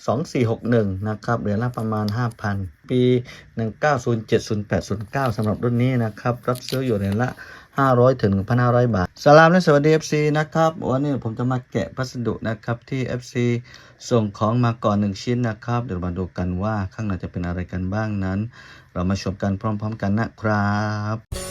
2461 นะครับ เหรียญละประมาณ 5,000 ปี 19070809สำหรับรุ่นนี้นะครับ รับซื้ออยู่เหรียญละ 500 ถึง 1,500 บาท สลามและสวัสดี FC นะครับ วันนี้ผมจะมาแกะพัสดุนะครับที่ FC ส่งของมาก่อน 1 ชิ้นนะครับ เดี๋ยวมาดูกันว่าข้างในจะเป็นอะไรกันบ้างนั้น เรามาชมกันพร้อม ๆ กันนะครับ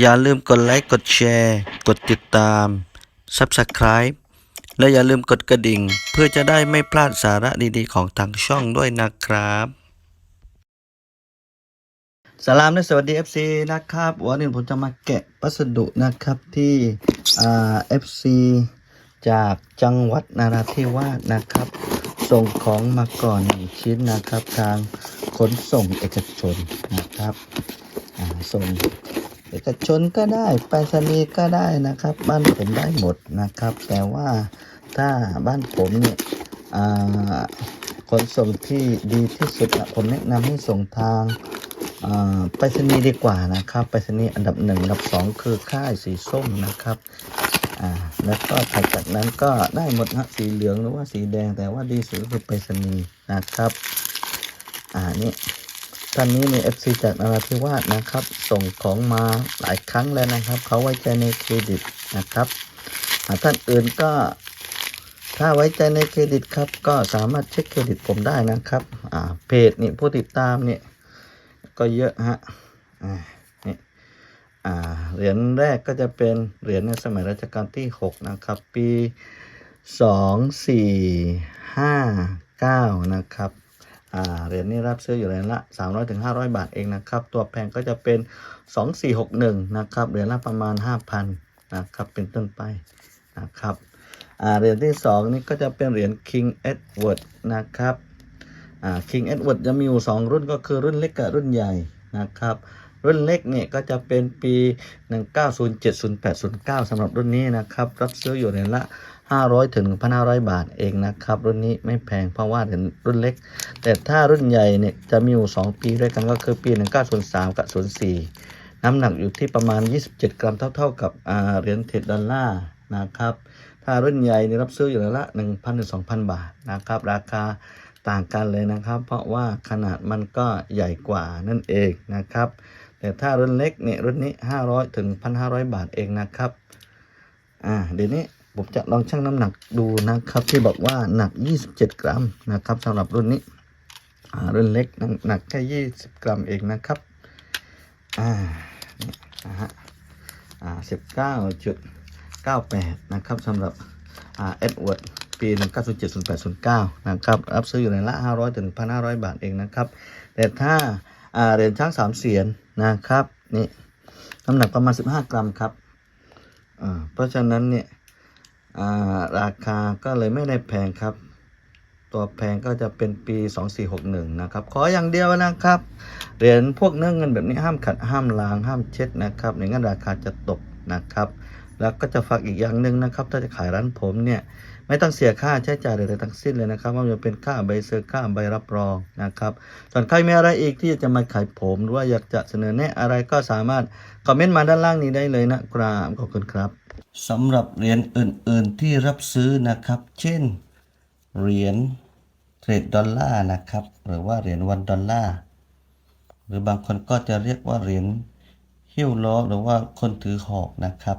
อย่าลืมกดไลค์ กดแชร์ กดติดตาม Subscribe และอย่าลืมกดกระดิ่ง เพื่อจะได้ไม่พลาดสาระดีๆ ของทางช่องด้วยนะครับสลามและสวัสดี FC นะครับ วันนี้ผมจะมาแกะพัสดุนะครับที่อ่า FC จากจังหวัดนาราธิวาสนะครับ ส่งของมาก่อนหนึ่งชิ้นนะครับ ทางขนส่งเอกชนนะครับส่ง เอกชนก็ได้ไปรษณีย์ก็ได้นะครับ บ้านผมได้หมดนะครับ แต่ว่าถ้าบ้านผมเนี่ยขนส่งที่ดีที่สุดอะผมแนะนำให้ส่งทางไปรษณีย์ดีกว่านะครับไปรษณีย์อันดับหนึ่งอันดับสองคือค่ายสีส้มนะครับแล้วก็ถัดจากนั้นก็ได้หมดฮะสีเหลืองหรือว่าสีแดงแต่ว่าดีสุดคือไปรษณีย์นะครับ อ่านี่ ท่านนี้มี FC จากนราธิวาสนะครับ ส่งของมาหลายครั้งแล้วนะครับ เขาไว้ใจในเครดิตนะครับอ่าท่านอื่นก็ถ้าไว้ใจในเครดิตครับ ก็สามารถเช็คเครดิตผมได้นะครับเพจนี่ผู้ติดตามเนี่ยก็เยอะฮะนี่เหรียญแรกก็จะเป็นเหรียญในสมัยรัชกาลที่ 6 นะครับ ปี 2459 นะครับ เหรียญนี้รับซื้ออยู่เหรียญละ 300ถึง500 บาทเองนะครับ ตัวแพงก็จะเป็น 2461 นะครับ เหรียญละประมาณ 5,000 นะครับ เป็นต้นไปนะครับเหรียญที่ 2 นี่ก็จะเป็นเหรียญ King Edward นะครับ King Edward จะมีอยู่ 2 รุ่นก็คือรุ่นเล็กกับรุ่นใหญ่นะครับ รุ่นเล็กเนี่ยก็จะเป็นปี 19070809สำหรับรุ่นนี้นะครับ รับซื้ออยู่เหรียญละ 500ถึง1,500 บาทเองนะครับ รุ่นนี้ไม่แพงเพราะว่าเหรียญรุ่นเล็ก แต่ถ้ารุ่นใหญ่เนี่ยจะมีอยู่ 2 ปีด้วยกันก็คือปี 1903 กับ 04 น้ำหนักอยู่ที่ประมาณ 27 กรัมเท่า ๆ กับเหรียญเทรดดอลลาร์นะครับ ถ้ารุ่นใหญ่นี่รับซื้ออยู่แล้วละ 1,000ถึง2,000 บาทนะครับ ราคาต่างกันเลยนะครับ เพราะว่าขนาดมันก็ใหญ่กว่านั่นเองนะครับ แต่ถ้ารุ่นเล็กเนี่ยรุ่นนี้ 500 ถึง 1,500 บาทเองนะครับ อ่าเดี๋ยวนี้ผมจะลองชั่งน้ำหนักดูนะครับที่บอกว่าหนัก 27 กรัมนะครับสำหรับรุ่นนี้อ่ารุ่นเล็กหนักหนักแค่ 20 กรัมเองนะครับ อ่านี่นะฮะอ่า19.98 นะครับสำหรับอ่าเอ็ดเวิร์ดปี19070809 นะครับ รับซื้ออยู่ในละ 500 ถึง 1,500 บาทเองนะครับ แต่ถ้าอ่าเหรียญช้างสามเสียน นะครับนี่น้ำหนักประมาณ 15 กรัมครับเพราะฉะนั้นเนี่ยราคาก็เลยไม่ได้แพงครับ ตัวแพงก็จะเป็นปี 2461 นะครับ ขออย่างเดียวนะครับ เหรียญพวกเนื้อเงินแบบนี้ห้ามขัดห้ามล้างห้ามเช็ดนะครับในงั้นราคาจะตกนะครับ แล้วก็จะฝากอีกอย่างหนึ่งนะครับ ถ้าจะขายร้านผมเนี่ยไม่ต้องเสียค่าใช้จ่ายใดๆทั้งสิ้นเลยนะครับว่าจะเป็นค่าใบเซอร์ค่าใบรับรองนะครับส่วนใครมีอะไรอีกที่จะมาขายผม หรือว่าอยากจะเสนอแนะอะไรก็สามารถคอมเมนต์มาด้านล่างนี้ได้เลยนะครับขอบคุณครับสำหรับเหรียญอื่น ๆ ที่รับซื้อนะครับ เช่นเหรียญเทรดดอลลาร์นะครับ หรือว่าเหรียญวันดอลลาร์หรือบางคนก็จะเรียกว่าเหรียญหิ้วล้อหรือว่าคนถือหอกนะครับ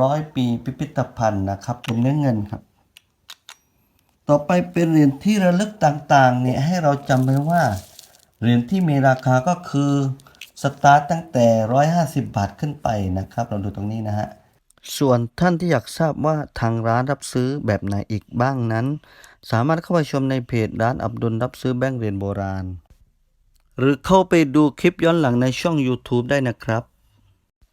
ร้อยปีพิพิธภัณฑ์นะครับเป็นเนื้อเงินครับ ต่อไปเป็นเหรียญที่ระลึกต่างๆเนี่ยให้เราจำไว้ว่าเหรียญที่มีราคาก็คือสตาร์ตตั้งแต่ 150 บาทขึ้นไปนะครับ เราดูตรงนี้นะฮะส่วนท่านที่อยากทราบว่าทางร้านรับซื้อแบบไหนอีกบ้างนั้น สามารถเข้าไปชมในเพจร้านอับดุลรับซื้อแบงก์เหรียญโบราณ หรือเข้าไปดูคลิปย้อนหลังในช่อง YouTube ได้นะครับ